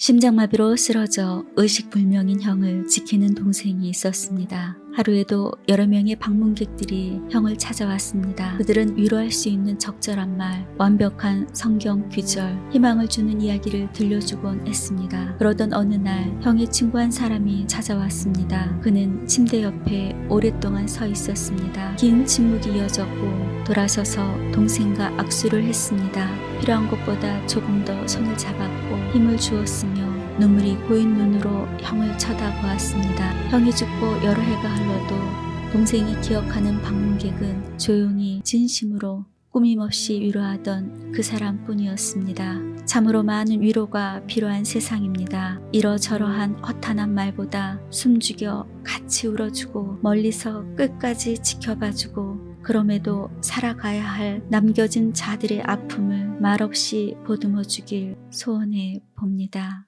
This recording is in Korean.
심장마비로 쓰러져 의식불명인 형을 지키는 동생이 있었습니다. 하루에도 여러 명의 방문객들이 형을 찾아왔습니다. 그들은 위로할 수 있는 적절한 말, 완벽한 성경 규절, 희망을 주는 이야기를 들려주곤 했습니다. 그러던 어느 날 형의 친구 한 사람이 찾아왔습니다. 그는 침대 옆에 오랫동안 서 있었습니다. 긴 침묵이 이어졌고 돌아서서 동생과 악수를 했습니다. 필요한 것보다 조금 더 손을 잡았고 힘을 주었으며 눈물이 고인 눈으로 형을 쳐다보았습니다. 형이 죽고 여러 해가 흘러도 동생이 기억하는 방문객은 조용히 진심으로 꾸밈없이 위로하던 그 사람뿐이었습니다. 참으로 많은 위로가 필요한 세상입니다. 이러저러한 허탄한 말보다 숨죽여 같이 울어주고 멀리서 끝까지 지켜봐주고 그럼에도 살아가야 할 남겨진 자들의 아픔을 말없이 보듬어 주길 소원해 봅니다.